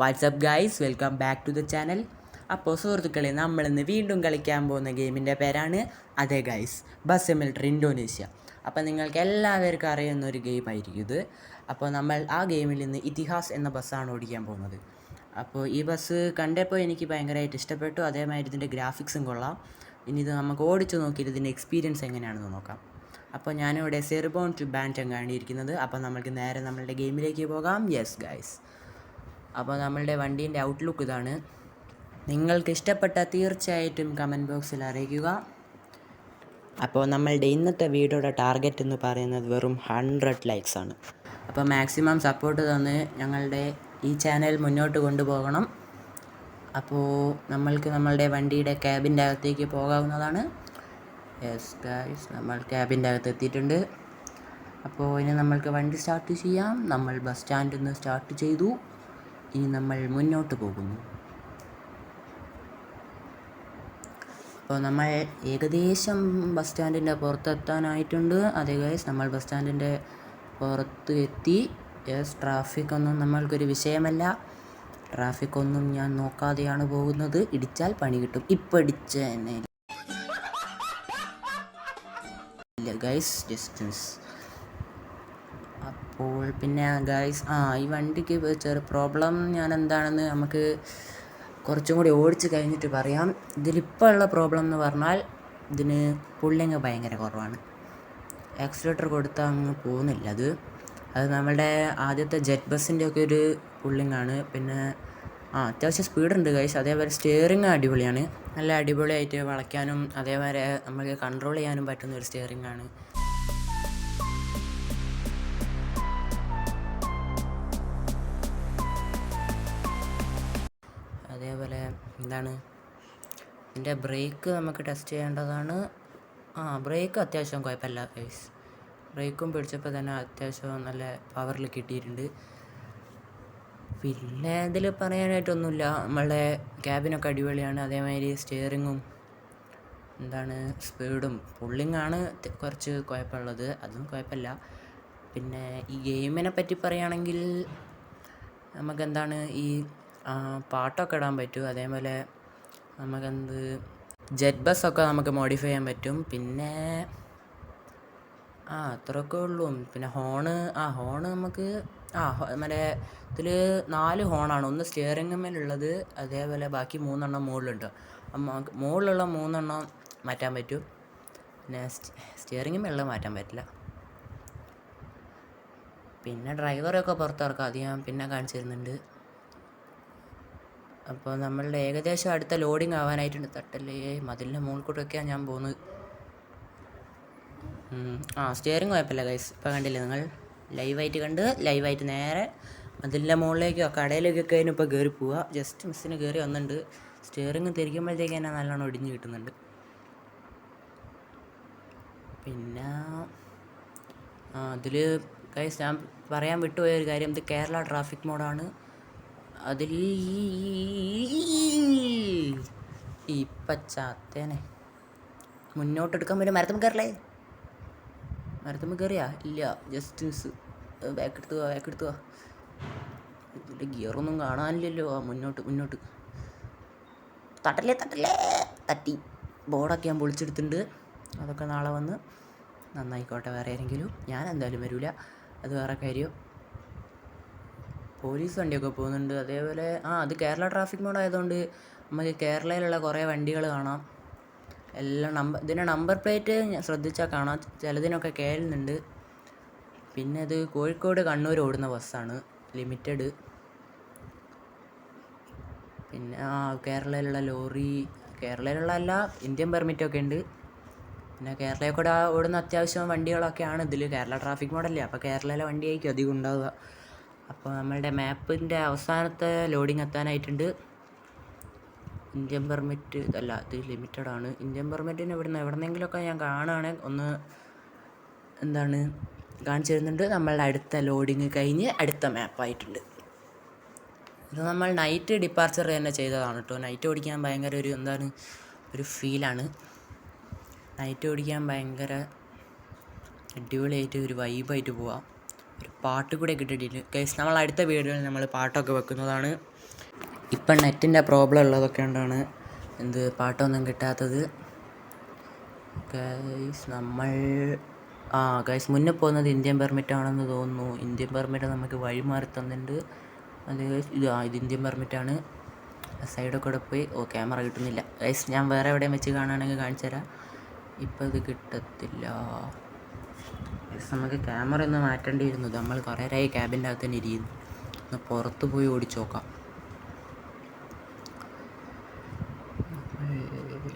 What's up guys welcome back to the channel അപ്പോൾ സുഹൃത്തുക്കളെ നമ്മളിന്ന് വീണ്ടും കളിക്കാൻ പോകുന്ന ഗെയിമിന്റെ പേരാണ് അതേ ഗൈസ് ബസ് മിലിറ്ററി ഇൻഡോനേഷ്യ അപ്പോൾ നിങ്ങൾക്ക് എല്ലാവർക്കും അറിയുന്ന ഒരു ഗെയിം ആയിരിക്കും ഇത്. അപ്പോൾ നമ്മൾ ആ ഗെയിമിൽ നിന്ന് ഇതിഹാസ് എന്ന ബസ്സാണ് ഓടിക്കാൻ പോകുന്നത്. അപ്പോൾ ഈ ബസ് കണ്ടപ്പോൾ എനിക്ക് ഭയങ്കരമായിട്ട് ഇഷ്ടപ്പെട്ടു. അതേമാതിരി ഇതിന്റെ ഗ്രാഫിക്സും കൊള്ളാം. ഇനി ഇത് നമുക്ക് ഓടിച്ചു നോക്കിയിട്ട് ഇതിന്റെ എക്സ്പീരിയൻസ് എങ്ങനെയാണെന്ന് നോക്കാം. അപ്പോൾ ഞാനിവിടെ സെർബോൺ ടു ബാന്റങ്ങാണ് ഇരിക്കുന്നത് അപ്പോൾ നമുക്ക് നേരെ നമ്മളുടെ ഗെയിമിലേക്ക് പോകാം. യെസ് ഗൈസ് അപ്പോൾ നമ്മളുടെ വണ്ടീന്റെ ഔട്ട്ലുക്ക് ഇതാണ്. നിങ്ങൾക്ക് ഇഷ്ടപ്പെട്ട തീർച്ചയായിട്ടും കമന്റ് ബോക്സിൽ അറിയിക്കുക. അപ്പോൾ നമ്മളുടെ ഇന്നത്തെ വീഡിയോയുടെ ടാർഗറ്റ് എന്ന് പറയുന്നത് വെറും ഹൺഡ്രഡ് ലൈക്സ് ആണ്. അപ്പോൾ മാക്സിമം സപ്പോർട്ട് തന്ന് ഞങ്ങളുടെ ഈ ചാനൽ മുന്നോട്ട് കൊണ്ടുപോകണം. അപ്പോൾ നമ്മൾക്ക് നമ്മളുടെ വണ്ടിയുടെ ക്യാബിന്റെ അകത്തേക്ക് പോകാവുന്നതാണ്. യെസ് ഗൈസ് നമ്മൾ ക്യാബിന്റെ അകത്ത് എത്തിയിട്ടുണ്ട്. അപ്പോൾ ഇനി നമ്മൾക്ക് വണ്ടി സ്റ്റാർട്ട് ചെയ്യാം. നമ്മൾ ബസ് സ്റ്റാൻഡിൽ നിന്ന് സ്റ്റാർട്ട് ചെയ്തു. ഇനി നമ്മൾ മുന്നോട്ട് പോകുന്നു. അപ്പോൾ നമ്മൾ ഏകദേശം ബസ് സ്റ്റാൻഡിന്റെ പുറത്തെത്താനായിട്ടുണ്ട്. അതേ ഗൈസ് നമ്മൾ ബസ് സ്റ്റാൻഡിന്റെ പുറത്ത് എത്തി യെസ് ട്രാഫിക് ഒന്നും നമ്മൾക്കൊരു വിഷയമല്ല. ട്രാഫിക് ഒന്നും ഞാൻ നോക്കാതെയാണ് പോകുന്നത്. ഇടിച്ചാൽ പണി കിട്ടും. ഇപ്പം ഇടിച്ച എന്നെ ഇല്ല ഗൈസ് ഡിസ്റ്റൻസ് അപ്പോൾ പിന്നെ ഗൈസ് ആ ഈ വണ്ടിക്ക് ചെറു പ്രോബ്ലം ഞാൻ എന്താണെന്ന് നമുക്ക് കുറച്ചും കൂടി ഓടിച്ച് കഴിഞ്ഞിട്ട് പറയാം. ഇതിലിപ്പോൾ ഉള്ള പ്രോബ്ലം എന്ന് പറഞ്ഞാൽ ഇതിന് പുള്ളിങ് ഭയങ്കര കുറവാണ്. ആക്സിലേറ്റർ കൊടുത്താൽ അങ്ങ് പോകുന്നില്ല അത്. അത് നമ്മുടെ ആദ്യത്തെ ജെറ്റ് ബസ്സിന്റെ ഒക്കെ ഒരു പുള്ളിങ്ങാണ് പിന്നെ ആ അത്യാവശ്യം സ്പീഡുണ്ട് ഗൈസ് അതേപോലെ സ്റ്റിയറിങ് അടിപൊളിയാണ്. നല്ല അടിപൊളിയായിട്ട് വളയ്ക്കാനും അതേപോലെ നമുക്ക് കൺട്രോൾ ചെയ്യാനും പറ്റുന്ന ഒരു സ്റ്റിയറിംഗ് ആണ്. എന്താണ്? ഇതിന്റെ ബ്രേക്ക് നമുക്ക് ടെസ്റ്റ് ചെയ്യേണ്ടതാണ്. ആ ബ്രേക്ക് അത്യാവശ്യം കുഴപ്പമില്ല ഗൈസ് ബ്രേക്കും പിടിച്ചപ്പോൾ തന്നെ അത്യാവശ്യം നല്ല പവറിൽ കിട്ടിയിട്ടുണ്ട്. പിന്നെ ഇതിൽ പറയാനായിട്ടൊന്നുമില്ല. നമ്മളുടെ ക്യാബിനൊക്കെ അടിപൊളിയാണ്. അതേമാതിരി സ്റ്റിയറിങ്ങും എന്താണ് സ്പീഡും പുള്ളിങ്ങാണ് കുറച്ച് കുഴപ്പമുള്ളത്. അതും കുഴപ്പമില്ല. പിന്നെ ഈ ഗെയിമിനെ പറ്റി പറയുകയാണെങ്കിൽ നമുക്കെന്താണ് ഈ പാട്ടൊക്കെ ഇടാൻ പറ്റും. അതേപോലെ നമുക്കെന്ത് ജെറ്റ് ബസ്സൊക്കെ നമുക്ക് മോഡിഫൈ ചെയ്യാൻ പറ്റും. പിന്നെ ആ അത്രയൊക്കെ ഉള്ളൂ. പിന്നെ ഹോണ് ആ ഹോണ് നമുക്ക് ആ മറ്റേ ഇതിൽ നാല് ഹോണാണ് ഒന്ന് സ്റ്റിയറിംഗ് മേലുള്ളത് അതേപോലെ ബാക്കി മൂന്നെണ്ണം മുകളിലുണ്ട്. മുകളിലുള്ള മൂന്നെണ്ണം മാറ്റാൻ പറ്റും. പിന്നെ സ്റ്റിയറിംഗ് മേലുള്ള മാറ്റാൻ പറ്റില്ല. പിന്നെ ഡ്രൈവറൊക്കെ പുറത്തിറക്കാം. ഞാൻ പിന്നെ കാണിച്ചു തരുന്നുണ്ട്. അപ്പോൾ നമ്മളുടെ ഏകദേശം അടുത്ത ലോഡിങ് ആവാനായിട്ടുണ്ട്. തട്ടല്ലേ മതിലിന്റെ മുകളിൽക്കൂട്ടൊക്കെയാണ് ഞാൻ പോകുന്നത് ആ സ്റ്റിയറിംഗ് കുഴപ്പമില്ല ഗൈസ് ഇപ്പോൾ കണ്ടില്ലേ നിങ്ങൾ? ലൈവായിട്ട് കണ്ട് ലൈവായിട്ട് നേരെ മതിലിന്റെ മുകളിലേക്കോ കടയിലേക്കൊക്കെ അതിനിപ്പോൾ കയറി പോവുക ജസ്റ്റ് മിസ്സിന് കയറി വന്നിട്ടുണ്ട്. സ്റ്റിയറിംഗ് തിരിക്കുമ്പോഴത്തേക്ക് തന്നെ നല്ലോണം ഒടിഞ്ഞ് കിട്ടുന്നുണ്ട്. പിന്നെ അതിൽ ഗൈസ് ഞാൻ പറയാൻ വിട്ടുപോയ ഒരു കാര്യം ഇത് കേരള ട്രാഫിക് മോഡാണ് അതിൽ ഈ പച്ചാത്തേനെ മുന്നോട്ടെടുക്കാൻ പറ്റും മരത്തുമ്പോൾ കയറില്ലേ? മരത്തുമ്പോൾ കയറിയാ? ഇല്ല ജസ്റ്റ് മിസ് ബാക്ക് എടുത്തു പോവാ ബാക്ക് എടുത്തു പോവാ ഇതിന്റെ ഗിയറൊന്നും കാണാനില്ലല്ലോ. ആ മുന്നോട്ട് മുന്നോട്ട്. തട്ടല്ലേ തട്ടല്ലേ? തട്ടി. ബോർഡൊക്കെ ഞാൻ പൊളിച്ചെടുത്തിട്ടുണ്ട്. അതൊക്കെ നാളെ വന്ന് നന്നായിക്കോട്ടെ വേറെ ആരെങ്കിലും. ഞാൻ എന്തായാലും വരില്ല അത് വേറെ കാര്യം. പോലീസ് വണ്ടിയൊക്കെ പോകുന്നുണ്ട്. അതേപോലെ ആ അത് കേരള ട്രാഫിക് മോഡ് ആയതുകൊണ്ട് നമുക്ക് കേരളയിലുള്ള കുറേ വണ്ടികൾ കാണാം. എല്ലാം നമ്പർ ഇതിന്റെ നമ്പർ പ്ലേറ്റ് ശ്രദ്ധിച്ചാൽ കാണാം. ചിലതിനൊക്കെ കേളുന്നുണ്ട് പിന്നെ അത് കോഴിക്കോട് കണ്ണൂർ ഓടുന്ന ബസ്സാണ് ലിമിറ്റഡ്. പിന്നെ ആ കേരളയിലുള്ള ലോറി കേരളയിലുള്ള അല്ല ഇന്ത്യൻ പെർമിറ്റൊക്കെ ഉണ്ട്. പിന്നെ കേരളയിൽ കൂടെ ഓടുന്ന അത്യാവശ്യം വണ്ടികളൊക്കെയാണ് ഇതിൽ കേരള ട്രാഫിക് മോഡല്ലേ? അപ്പോൾ കേരളയിലെ വണ്ടിയായിരിക്കും അധികം ഉണ്ടാവുക. അപ്പോൾ നമ്മളുടെ മാപ്പിന്റെ അവസാനത്തെ ലോഡിങ് എത്താനായിട്ടുണ്ട്. ഇന്ത്യൻ പെർമിറ്റ് അല്ല ഇത് ലിമിറ്റഡ് ആണ്. ഇന്ത്യൻ പെർമിറ്റിന് ഇവിടുന്ന് എവിടെന്നെങ്കിലുമൊക്കെ ഞാൻ കാണുകയാണെങ്കിൽ ഒന്ന് എന്താണ് കാണിച്ചു തരുന്നുണ്ട്. നമ്മളുടെ അടുത്ത ലോഡിങ് കഴിഞ്ഞ് അടുത്ത മാപ്പായിട്ടുണ്ട്. ഇത് നമ്മൾ നൈറ്റ് ഡിപ്പാർച്ചർ തന്നെ ചെയ്തതാണ് കേട്ടോ. നൈറ്റ് ഓടിക്കാൻ ഭയങ്കര ഒരു എന്താണ് ഒരു ഫീലാണ് നൈറ്റ് ഓടിക്കാൻ ഭയങ്കര അടിപൊളിയായിട്ട് ഒരു വൈബായിട്ട് പോവാം. ഒരു പാട്ട് കൂടെ കിട്ടിയിട്ടില്ല. കേസ് നമ്മൾ അടുത്ത വീഡിയോയിൽ നമ്മൾ പാട്ടൊക്കെ വെക്കുന്നതാണ്. ഇപ്പം നെറ്റിന്റെ പ്രോബ്ലം ഉള്ളതൊക്കെ കൊണ്ടാണ് എന്ത് പാട്ടൊന്നും കിട്ടാത്തത്. ഗൈസ് നമ്മൾ ആ ഗൈസ് മുന്നേ പോകുന്നത് ഇന്ത്യൻ പെർമിറ്റ് ആണെന്ന് തോന്നുന്നു. ഇന്ത്യൻ പെർമിറ്റ് നമുക്ക് വഴിമാറി തന്നിട്ടുണ്ട്. അത് ഇത് ആ ഇത് ഇന്ത്യൻ പെർമിറ്റാണ് സൈഡൊക്കെ കൂടെ പോയി ഓ ക്യാമറ കിട്ടുന്നില്ല. ഗൈസ് ഞാൻ വേറെ എവിടെയും വെച്ച് കാണുകയാണെങ്കിൽ കാണിച്ചു തരാം ഇപ്പം ഇത് കിട്ടത്തില്ല. നമുക്ക് ക്യാമറ ഒന്ന് മാറ്റേണ്ടി വരുന്നു നമ്മൾ കുറേ നേരമായി ക്യാബിന്റെ അകത്ത് തന്നെ ഇരിക്കുന്നു ഒന്ന് പുറത്ത് പോയി ഓടിച്ചു നോക്കാം.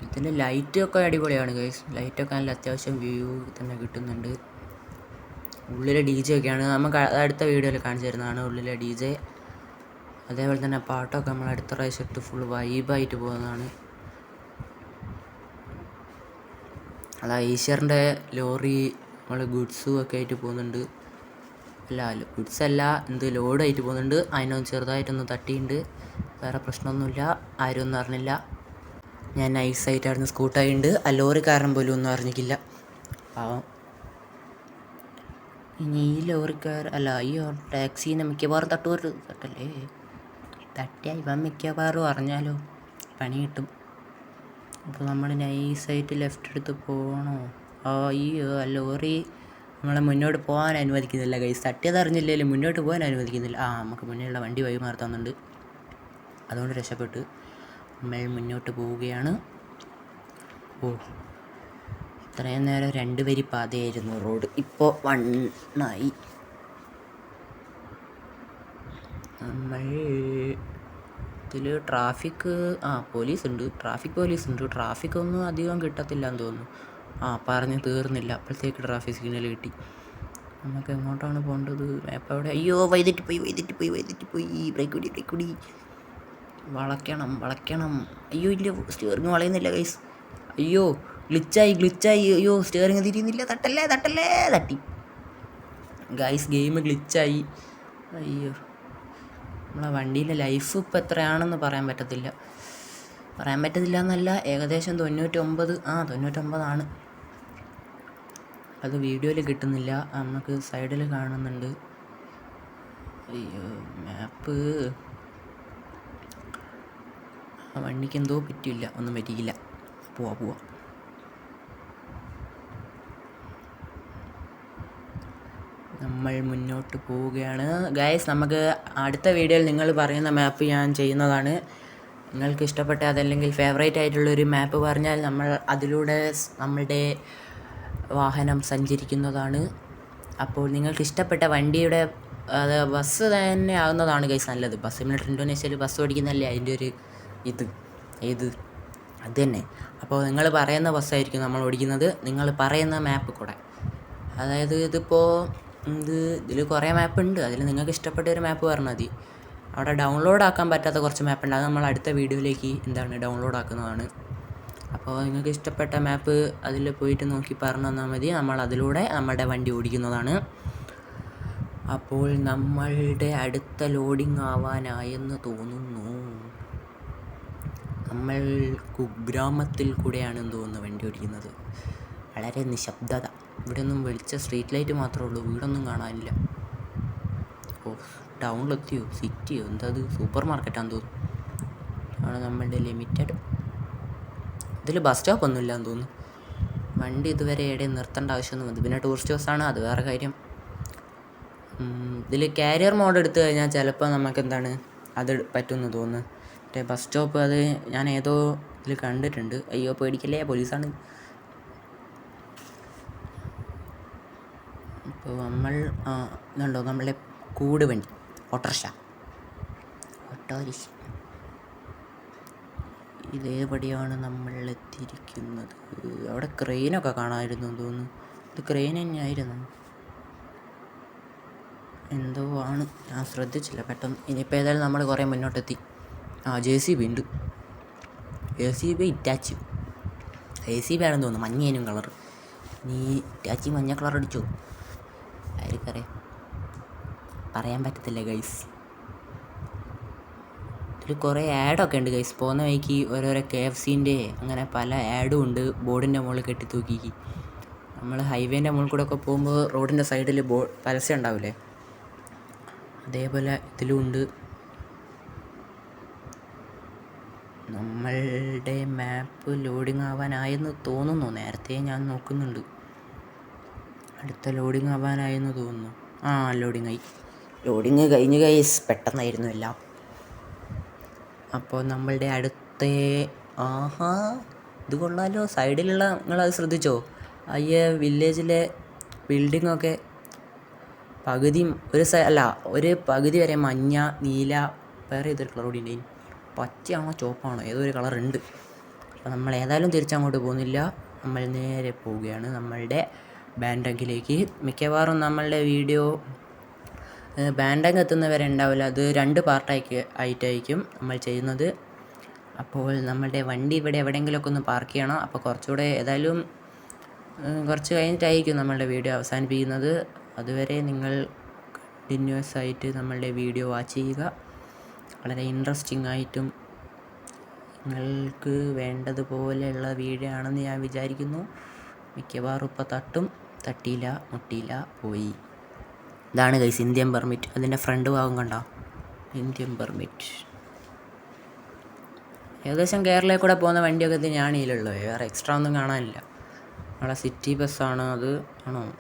ഇതിന്റെ ലൈറ്റൊക്കെ അടിപൊളിയാണ് ഗൈസ് ലൈറ്റൊക്കെ നല്ല അത്യാവശ്യം വ്യൂ തന്നെ കിട്ടുന്നുണ്ട്. ഉള്ളിലെ ഡി ജെ ഒക്കെയാണ്. നമുക്ക് അടുത്ത വീഡിയോയിൽ കാണിച്ചു തരുന്നതാണ് ഉള്ളിലെ ഡി ജെ അതേപോലെ തന്നെ പാട്ടൊക്കെ നമ്മൾ അടുത്ത പ്രാവശ്യം ഇട്ട് ഫുൾ വൈബായിട്ട് പോകുന്നതാണ്. അതാ ഈശ്വറിന്റെ ലോറി നമ്മൾ ഗുഡ്സും ഒക്കെ ആയിട്ട് പോകുന്നുണ്ട്. അല്ല ഗുഡ്സ് അല്ല എന്ത് ലോഡായിട്ട് പോകുന്നുണ്ട്. അതിനൊന്ന് ചെറുതായിട്ടൊന്ന് തട്ടിയിട്ടുണ്ട് വേറെ പ്രശ്നമൊന്നുമില്ല. ആരും ഒന്നും അറിഞ്ഞില്ല. ഞാൻ നൈസായിട്ടായിരുന്നു സ്കൂട്ടായിട്ടുണ്ട് ആ കാരണം പോലും ഒന്നും അറിഞ്ഞിട്ടില്ല. പാവം. ഇനി ഈ ലോറിക്കാർ അല്ല ഈ ടാക്സീനെ മിക്കവാറും തട്ടുവരു തട്ടല്ലേ? തട്ടിയ ഇവൻ മിക്കവാറും അറിഞ്ഞാലോ? പണി കിട്ടും. അപ്പോൾ നമ്മൾ നൈസായിട്ട് ലെഫ്റ്റ് എടുത്ത് പോകണോ ഈ ലോറി നമ്മളെ മുന്നോട്ട് പോകാൻ അനുവദിക്കുന്നില്ല ഗൈസ് തട്ടിയത് അറിഞ്ഞില്ലെങ്കിലും മുന്നോട്ട് പോകാൻ അനുവദിക്കുന്നില്ല. ആ നമുക്ക് മുന്നിലുള്ള വണ്ടി വഴി മാർത്തുന്നുണ്ട് അതുകൊണ്ട് രക്ഷപ്പെട്ട്. നമ്മൾ മുന്നോട്ട് പോവുകയാണ്. ഓ ഇത്രയും നേരം രണ്ട് വരി പാതയായിരുന്നു റോഡ്. ഇപ്പോൾ വണ്ണായി നമ്മൾ ഇതിൽ ട്രാഫിക് ആ പോലീസ് ഉണ്ട്. ട്രാഫിക് പോലീസ് ഉണ്ട്. ട്രാഫിക് ഒന്നും അധികം കിട്ടത്തില്ല എന്ന് തോന്നുന്നു. ആ പറഞ്ഞ് തീർന്നില്ല. അപ്പോഴത്തേക്ക് ട്രാഫിക് സിഗ്നൽ കിട്ടി നമുക്ക് എങ്ങോട്ടാണ് പോകേണ്ടത്? മാപ്പ് അവിടെ അയ്യോ വൈതെറ്റി പോയി വൈതെറ്റി പോയി വൈതെറ്റി പോയി. ബ്രേക്ക് കൂടി ബ്രേക്ക് കൂടി. വളയ്ക്കണം വളയ്ക്കണം. അയ്യോ ഇല്ല സ്റ്റിയറിങ് വളയുന്നില്ല ഗൈസ് അയ്യോ ഗ്ലിച്ചായി ഗ്ലിച്ചായി അയ്യോ സ്റ്റിയറിങ് തിരിയുന്നില്ല. തട്ടല്ലേ തട്ടല്ലേ തട്ടി. ഗൈസ് ഗെയിം ഗ്ലിച്ചായി അയ്യോ. നമ്മളെ വണ്ടിയിലെ ലൈഫ് ഇപ്പം എത്രയാണെന്ന് പറയാൻ പറ്റത്തില്ല. പറയാൻ പറ്റത്തില്ല എന്നല്ല. ഏകദേശം തൊണ്ണൂറ്റൊമ്പത് ആ തൊണ്ണൂറ്റൊമ്പതാണ്. അത് വീഡിയോയിൽ കിട്ടുന്നില്ല. നമുക്ക് സൈഡിൽ കാണുന്നുണ്ട്. അയ്യോ മാപ്പ്. ആ വണ്ടിക്ക് എന്തോ പറ്റില്ല ഒന്നും പറ്റിയില്ല. പോവാ പോവാ. നമ്മൾ മുന്നോട്ട് പോവുകയാണ്. ഗൈസ് നമുക്ക് അടുത്ത വീഡിയോയിൽ നിങ്ങൾ പറയുന്ന മാപ്പ് ഞാൻ ചെയ്യുന്നതാണ്. നിങ്ങൾക്ക് ഇഷ്ടപ്പെട്ട അതല്ലെങ്കിൽ ഫേവറേറ്റ് ആയിട്ടുള്ളൊരു മാപ്പ് പറഞ്ഞാൽ നമ്മൾ അതിലൂടെ നമ്മളുടെ വാഹനം സഞ്ചരിക്കുന്നതാണ്. അപ്പോൾ നിങ്ങൾക്ക് ഇഷ്ടപ്പെട്ട വണ്ടിയുടെ അത് ബസ് തന്നെ ആകുന്നതാണ് ഗൈസ് നല്ലത്. ബസ് മിനിറ്റ് ബസ് ഓടിക്കുന്നതല്ലേ അതിന്റെ ഒരു ഇത് ഏത്? അത് തന്നെ. അപ്പോൾ നിങ്ങൾ പറയുന്ന ബസ്സായിരിക്കും നമ്മൾ ഓടിക്കുന്നത്. നിങ്ങൾ പറയുന്ന മാപ്പ് കൂടെ. അതായത് ഇതിപ്പോൾ ഇത് ഇതിൽ കുറേ മാപ്പ് ഉണ്ട്. അതിൽ നിങ്ങൾക്ക് ഇഷ്ടപ്പെട്ട ഒരു മാപ്പ് പറഞ്ഞാൽ മതി. അവിടെ ഡൗൺലോഡ് ആക്കാൻ പറ്റാത്ത കുറച്ച് മാപ്പ് ഉണ്ട്. അത് നമ്മൾ അടുത്ത വീഡിയോയിലേക്ക് എന്താണ് ഡൗൺലോഡ് ആക്കുന്നതാണ്. അപ്പോൾ നിങ്ങൾക്ക് ഇഷ്ടപ്പെട്ട മാപ്പ് അതിൽ പോയിട്ട് നോക്കി പറഞ്ഞു തന്നാൽ മതി. നമ്മൾ അതിലൂടെ നമ്മുടെ വണ്ടി ഓടിക്കുന്നതാണ്. അപ്പോൾ നമ്മളുടെ അടുത്ത ലോഡിംഗ് ആവാനായെന്ന് തോന്നുന്നു. നമ്മൾ കുഗ്രാമത്തിൽ കൂടെയാണെന്ന് തോന്നുന്നു വണ്ടി ഓടിക്കുന്നത്. വളരെ നിശബ്ദത. ഇവിടെ ഒന്നും വെളിച്ച സ്ട്രീറ്റ് ലൈറ്റ് മാത്രമേ ഉള്ളൂ. വീടൊന്നും കാണാനില്ല. ഓ ടൗണിലെത്തിയോ സിറ്റിയോ എന്താ അത്? സൂപ്പർ മാർക്കറ്റാന്ന് തോന്നുന്നു. ആണ് നമ്മളുടെ ലിമിറ്റഡ് ഇതിൽ ബസ് സ്റ്റോപ്പ് ഒന്നും എന്ന് തോന്നുന്നു. വണ്ടി ഇതുവരെ എവിടെയും നിർത്തേണ്ട ആവശ്യമൊന്നും വന്നു പിന്നെ ടൂറിസ്റ്റ് ബസ്സാണ് അത് വേറെ കാര്യം. ഇതിൽ കാരിയർ മോഡ് എടുത്തു കഴിഞ്ഞാൽ ചിലപ്പോൾ നമുക്ക് എന്താണ് അത് പറ്റുമെന്ന് തോന്നുന്നു. മറ്റേ ബസ് സ്റ്റോപ്പ് അത് ഞാൻ ഏതോ ഇതിൽ കണ്ടിട്ടുണ്ട്. അയ്യോ പേടിക്കല്ലേ പോലീസാണ്. ഇപ്പോൾ നമ്മൾ ഇതുണ്ടോ നമ്മളെ കൂട് വണ്ടി ഓട്ടോറിക്ഷ. ഓട്ടോറിക്ഷ. ഇതേപടിയാണ് നമ്മൾ എത്തിയിരിക്കുന്നത് അവിടെ ക്രെയിനൊക്കെ കാണാമായിരുന്നു തോന്നുന്നു. ഇത് ക്രെയിൻ തന്നെയായിരുന്നു. എന്തോ ആണ്. ഞാൻ ശ്രദ്ധിച്ചില്ല. പെട്ടെന്ന് ഇനിയിപ്പോൾ ഏതായാലും നമ്മൾ കുറേ മുന്നോട്ടെത്തി. ആ ജെ സി ബി ഉണ്ട്. J C B Hitachi. A C B ആണെന്ന് തോന്നുന്നു. മഞ്ഞേനും കളർ. നീ ഇറ്റാച്ചി മഞ്ഞ കളർ അടിച്ചോ? ആർക്കറിയാം. പറയാൻ പറ്റത്തില്ല ഗൈസ്. ഇതിൽ കുറേ ആഡൊക്കെ ഉണ്ട് ഗൈസ് പോകുന്ന വഴിക്ക് ഓരോരോ കെ എഫ് സിന്റെ അങ്ങനെ പല ആഡും ഉണ്ട്. ബോർഡിന്റെ മുകളിൽ കെട്ടി തൂക്കി നമ്മൾ ഹൈവേന്റെ മുകളിൽ കൂടെ ഒക്കെ പോകുമ്പോൾ റോഡിന്റെ സൈഡിൽ ബോ പരസ്യം ഉണ്ടാവില്ലേ അതേപോലെ ഇതിലും ഉണ്ട്. നമ്മളുടെ മാപ്പ് ലോഡിംഗ് ആവാനായെന്ന് തോന്നുന്നു. നേരത്തെ ഞാൻ നോക്കുന്നുണ്ട്. അടുത്ത ലോഡിംഗ് ആവാനായെന്ന് തോന്നുന്നു. ആ ലോഡിംഗ് ആയി. ലോഡിങ് കഴിഞ്ഞ് കൈസ് പെട്ടെന്നായിരുന്നു എല്ലാം. അപ്പോൾ നമ്മളുടെ അടുത്ത ആഹാ ഇത് കൊള്ളാലോ. സൈഡിലുള്ള നിങ്ങളത് ശ്രദ്ധിച്ചോ? അയ്യ വില്ലേജിലെ ബിൽഡിങ്ങൊക്കെ പകുതിയും ഒരു അല്ല ഒരു പകുതി വരെ മഞ്ഞ നീല വേറെ ഏതൊരു കളർ കൂടി ഉണ്ടായി പച്ചയാണോ ചുവപ്പാണോ? ഏതോ ഒരു കളർ ഉണ്ട്. അപ്പോൾ നമ്മൾ ഏതായാലും തിരിച്ചങ്ങോട്ട് പോകുന്നില്ല. നമ്മൾ നേരെ പോവുകയാണ് നമ്മളുടെ ബാൻഡങ്കിലേക്ക്. മിക്കവാറും നമ്മളുടെ വീഡിയോ ബാൻഡങ് എത്തുന്നവരെ ഉണ്ടാവില്ല. അത് രണ്ട് പാർട്ടായി ആയിട്ടായിരിക്കും നമ്മൾ ചെയ്യുന്നത്. അപ്പോൾ നമ്മളുടെ വണ്ടി ഇവിടെ എവിടെയെങ്കിലുമൊക്കെ ഒന്ന് പാർക്ക് ചെയ്യണം. അപ്പോൾ കുറച്ചുകൂടെ ഏതായാലും കുറച്ച് കഴിഞ്ഞിട്ടായിരിക്കും നമ്മളുടെ വീഡിയോ അവസാനിപ്പിക്കുന്നത്. അതുവരെ നിങ്ങൾ കണ്ടിന്യൂസ് ആയിട്ട് നമ്മളുടെ വീഡിയോ വാച്ച് ചെയ്യുക. വളരെ ഇൻട്രസ്റ്റിംഗ് ആയിട്ടും നിങ്ങൾക്ക് വേണ്ടതുപോലെയുള്ള വീഡിയോ ആണെന്ന് ഞാൻ വിചാരിക്കുന്നു. മിക്കവാറും ഇപ്പോൾ തട്ടും തട്ടിയില്ല മുട്ടിയില്ല പോയി. ഇതാണ് ഗൈസ് ഇന്ത്യൻ പെർമിറ്റ് അതിന്റെ ഫ്രണ്ട് ഭാഗം കണ്ടോ? ഇന്ത്യൻ പെർമിറ്റ് ഏകദേശം കേരളയിൽ കൂടെ പോകുന്ന വണ്ടിയൊക്കെ ഇത് ഞാൻ ഇതിലുള്ളൂ വേറെ എക്സ്ട്രാ ഒന്നും കാണാനില്ല. നമ്മുടെ സിറ്റി ബസ്സാണ് അത്. ആണോ?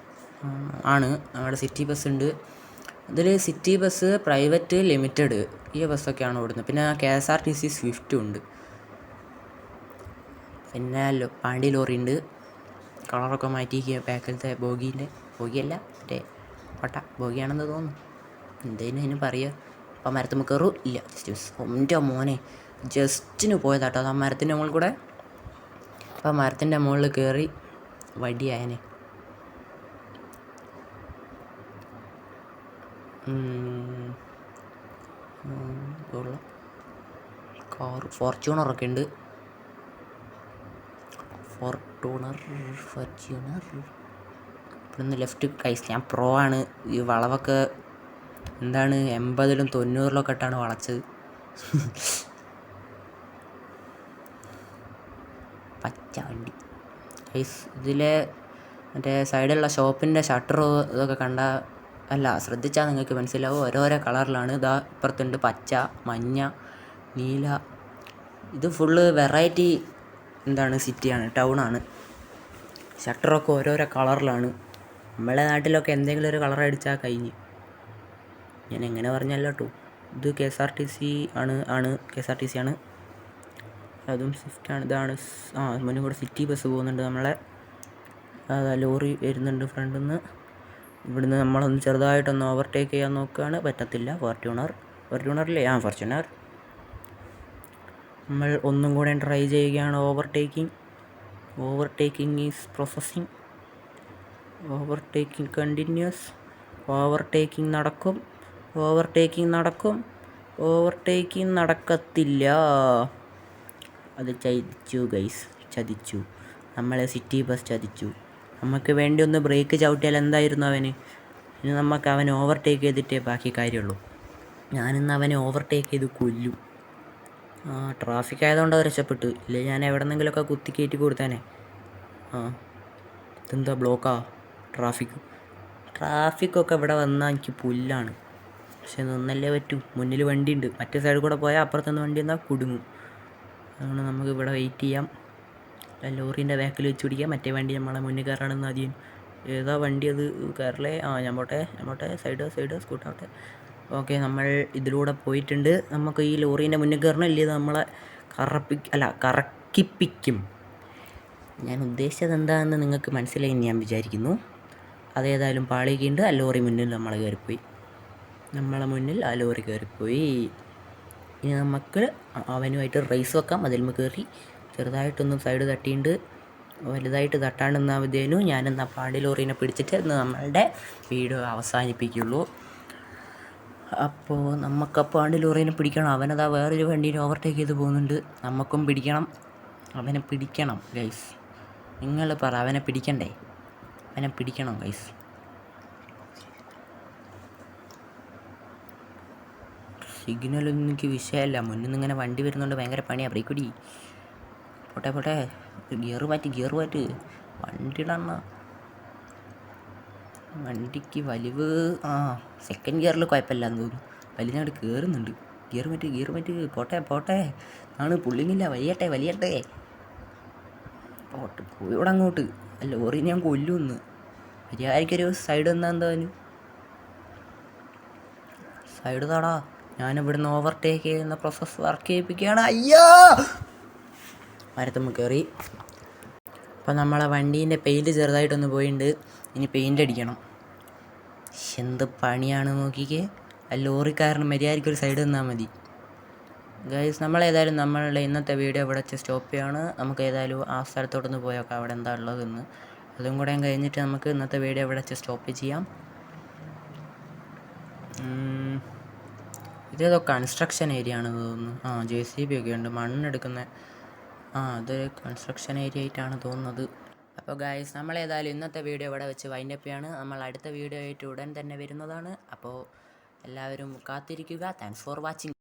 ആണ്. നമ്മുടെ സിറ്റി ബസ് ഉണ്ട്. ഇതിൽ സിറ്റി ബസ് പ്രൈവറ്റ് ലിമിറ്റഡ് ഈ ബസ്സൊക്കെയാണ് ഓടുന്നത്. പിന്നെ K S R T C സ്വിഫ്റ്റും ഉണ്ട്. പിന്നെ പാണ്ടി ലോറി ഉണ്ട്. കളറൊക്കെ മാറ്റി ബാക്കിലത്തെ ബോഗീന്റെ ബോഗിയല്ല മറ്റേ പട്ട ബോഗിയാണെന്ന് തോന്നുന്നു എന്തേലും അതിന് പറയുക അപ്പം മരത്തുമ്മ കയറും ഇല്ല ജസ്റ്റ് എന്റെ മോനെ ജസ്റ്റിന് പോയതാട്ടോ അത് ആ മരത്തിന്റെ മുകളിൽ കൂടെ അപ്പം മരത്തിന്റെ മുകളിൽ കയറി വടിയായനെ കാർ ഫോർച്യൂണറൊക്കെ ഉണ്ട് ഫോർട്ടൂണർ ഫോർച്യൂണർ ഇവിടുന്ന് ലെഫ്റ്റ് കൈസ് ഞാൻ പ്രോ ആണ്. ഈ വളവൊക്കെ എന്താണ് എൺപതിലും തൊണ്ണൂറിലൊക്കെ ഇട്ടാണ് വളച്ചത്. പച്ച വണ്ടി ഇതിലെ മറ്റേ സൈഡിലുള്ള ഷോപ്പിന്റെ ഷട്ടറോ ഇതൊക്കെ കണ്ട അല്ല ശ്രദ്ധിച്ചാൽ നിങ്ങൾക്ക് മനസ്സിലാവും. ഓരോരോ കളറിലാണ്. ഇതാ ഇപ്പുറത്തുണ്ട് പച്ച മഞ്ഞ നീല. ഇത് ഫുള്ള് വെറൈറ്റി എന്താണ് സിറ്റിയാണ് ടൗണാണ് ഷട്ടറൊക്കെ ഓരോരോ കളറിലാണ്. നമ്മളെ നാട്ടിലൊക്കെ എന്തെങ്കിലും ഒരു കളർ അടിച്ചാൽ കഴിഞ്ഞ്. ഞാൻ എങ്ങനെ പറഞ്ഞല്ലോ കേട്ടോ ഇത് K S R T C ആണ് ആണ് K S R T C ആണ്. അതും സ്വിഫ്റ്റാണ് ഇതാണ്. ആ മുന്നേ കൂടെ സിറ്റി ബസ് പോകുന്നുണ്ട് നമ്മളെ. ലോറി വരുന്നുണ്ട് ഫ്രണ്ടിൽ നിന്ന് ഇവിടുന്ന് നമ്മളൊന്ന് ചെറുതായിട്ടൊന്ന് ഓവർടേക്ക് ചെയ്യാൻ നോക്കുകയാണ് പറ്റത്തില്ല ഫോർച്യൂണർ ഫോർച്യൂണറില്ലേ ആ ഫോർച്യൂണർ നമ്മൾ ഒന്നും കൂടെ ട്രൈ ചെയ്യുകയാണ് overtaking overtaking is processing overtaking continues overtaking നടക്കും. ഓവർടേക്കിംഗ് നടക്കും. ഓവർടേക്കിംഗ് നടക്കത്തില്ല. അത് ചതിച്ചു ഗൈസ് ചതിച്ചു. നമ്മളെ സിറ്റി ബസ് ചതിച്ചു. നമുക്ക് വേണ്ടി ഒന്ന് ബ്രേക്ക് ചവിട്ടിയാൽ എന്തായിരുന്നു അവന്? ഇനി നമുക്ക് അവൻ ഓവർടേക്ക് ചെയ്തിട്ടേ ബാക്കി കാര്യമുള്ളൂ. ഞാനിന്ന് അവനെ ഓവർടേക്ക് ചെയ്ത് കൊല്ലും. ആ ട്രാഫിക് ആയതുകൊണ്ട് അത് രക്ഷപ്പെട്ടു. ഇല്ലേ ഞാൻ എവിടെ നിന്നെങ്കിലുമൊക്കെ കുത്തി കയറ്റി കൊടുത്തേനെ. ആ ഇതെന്താ ബ്ലോക്കാ ട്രാഫിക് ട്രാഫിക്കൊക്കെ ഇവിടെ വന്നാൽ എനിക്ക് പുല്ലാണ്. പക്ഷെ നിന്നല്ലേ പറ്റൂ. മുന്നിൽ വണ്ടിയുണ്ട്. മറ്റേ സൈഡിൽ കൂടെ പോയാൽ അപ്പുറത്തുനിന്ന് വണ്ടി എന്നാൽ കുടുങ്ങും. അതുകൊണ്ട് നമുക്ക് ഇവിടെ വെയിറ്റ് ചെയ്യാം. ലോറീന്റെ ബാക്കിൽ വെച്ച് പിടിക്കാം. മറ്റേ വണ്ടി നമ്മളെ മുന്നിൽ കയറണമെന്ന് ആദ്യം. ഏതാ വണ്ടി അത്? കയറലേ ആ ഞമ്മോട്ടെ ഞമ്മോട്ടെ സൈഡ് സൈഡ് സ്കൂട്ടാവട്ടെ ഓക്കെ നമ്മൾ ഇതിലൂടെ പോയിട്ടുണ്ട്. നമുക്ക് ഈ ലോറീന്റെ മുന്നിൽ കയറണം ഇല്ലേ നമ്മളെ കറപ്പി അല്ല കറക്കിപ്പിക്കും. ഞാൻ ഉദ്ദേശിച്ചത് എന്താണെന്ന് നിങ്ങൾക്ക് മനസ്സിലായി ഞാൻ വിചാരിക്കുന്നു. അതേതായാലും പാളിയൊക്കെയുണ്ട് ആ ലോറി മുന്നിൽ നമ്മൾ കയറിപ്പോയി. നമ്മളെ മുന്നിൽ ആ ലോറി കയറിപ്പോയി. ഇനി നമുക്ക് അവനുമായിട്ട് റേസ് വെക്കാം. അതിൽ കയറി ചെറുതായിട്ടൊന്ന് സൈഡ് തട്ടിയിട്ടുണ്ട് വലുതായിട്ട് തട്ടാണ്ടെന്നാവതേനും ഞാനെന്നാ പാണ്ടി ലോറീനെ പിടിച്ചിട്ട് ഇന്ന് നമ്മളുടെ വീഡിയോ അവസാനിപ്പിക്കുള്ളൂ. അപ്പോൾ നമുക്ക് പാണ്ടി ലോറീനെ പിടിക്കണം. അവനതാ വേറൊരു വണ്ടീനെ ഓവർടേക്ക് ചെയ്ത് പോകുന്നുണ്ട്. നമുക്കും പിടിക്കണം. അവനെ പിടിക്കണം ഗൈസ് നിങ്ങൾ പറ അവനെ പിടിക്കണ്ടേ? അവനെ പിടിക്കണം ഗൈസ് സിഗ്നലൊന്നും എനിക്ക് വിഷയമല്ല. മുന്നിൽ ഇങ്ങനെ വണ്ടി വരുന്നുണ്ട് ഭയങ്കര പണിയാണ് ബ്രേക്ക് പിടി പോട്ടെ പോട്ടെ. ഗിയർ മാറ്റി ഗിയർ മാറ്റ്. വണ്ടിയിടണ വണ്ടിക്ക് വലിവ്. ആ സെക്കൻഡ് ഗിയറിൽ കുഴപ്പമില്ല എന്ന് തോന്നുന്നു. വലിയങ്ങോട്ട് കയറുന്നുണ്ട് ഗിയർ മാറ്റി ഗിയർ മാറ്റി. പോട്ടെ പോട്ടെ. ആണ് പുള്ളിങ്ങില്ല. വലിയട്ടെ വലിയട്ടെ. പോട്ടെ പോയോടെ അങ്ങോട്ട് ലോറി ഞാൻ കൊല്ലുമെന്ന് മര്യാദയ്ക്കൊരു സൈഡ് എന്നാ എന്തായാലും. സൈഡ് താടാ. ഞാൻ ഇവിടുന്ന് ഓവർടേക്ക് ചെയ്യുന്ന പ്രോസസ് വർക്ക് ചെയ്യിപ്പിക്കുകയാണ്. അയ്യോ! മരത്തുമ്മ കയറി അപ്പോൾ നമ്മളെ വണ്ടീന്റെ പെയിന്റ് ചെറുതായിട്ടൊന്ന് പോയിട്ടുണ്ട് ഇനി പെയിന്റ് അടിക്കണം. എന്ത് പണിയാണ് നോക്കിക്കേ. ആ ലോറിക്കാരന് മര്യാദയ്ക്ക് ഒരു സൈഡ് നിന്നാൽ മതി. ഗൈസ് നമ്മളേതായാലും നമ്മളുടെ ഇന്നത്തെ വീഡിയോ ഇവിടെ വെച്ച് സ്റ്റോപ്പ് ചെയ്യാണ്. നമുക്ക് ഏതായാലും ആ സ്ഥലത്തോട്ടൊന്ന് പോയേക്കാം അവിടെ എന്താ ഉള്ളതെന്ന്. അതും കൂടെ കഴിഞ്ഞിട്ട് നമുക്ക് ഇന്നത്തെ വീഡിയോ ഇവിടെ വെച്ച് സ്റ്റോപ്പ് ചെയ്യാം. ഇത് ഇതേതോ കൺസ്ട്രക്ഷൻ ഏരിയ ആണെന്ന് തോന്നുന്നു. ആ ജെ സി ബി ഒക്കെ ഉണ്ട്. മണ്ണെടുക്കുന്ന ആ അത് കൺസ്ട്രക്ഷൻ ഏരിയ ആയിട്ടാണ് തോന്നുന്നത്. അപ്പോൾ ഗായ്സ് നമ്മൾ ഏതായാലും ഇന്നത്തെ വീഡിയോ ഇവിടെ വെച്ച് വൈൻഡപ്പ് ചെയ്യാണ്. നമ്മൾ അടുത്ത വീഡിയോ ആയിട്ട് ഉടൻ തന്നെ വരുന്നതാണ്. അപ്പോൾ എല്ലാവരും കാത്തിരിക്കുക. Thanks for watching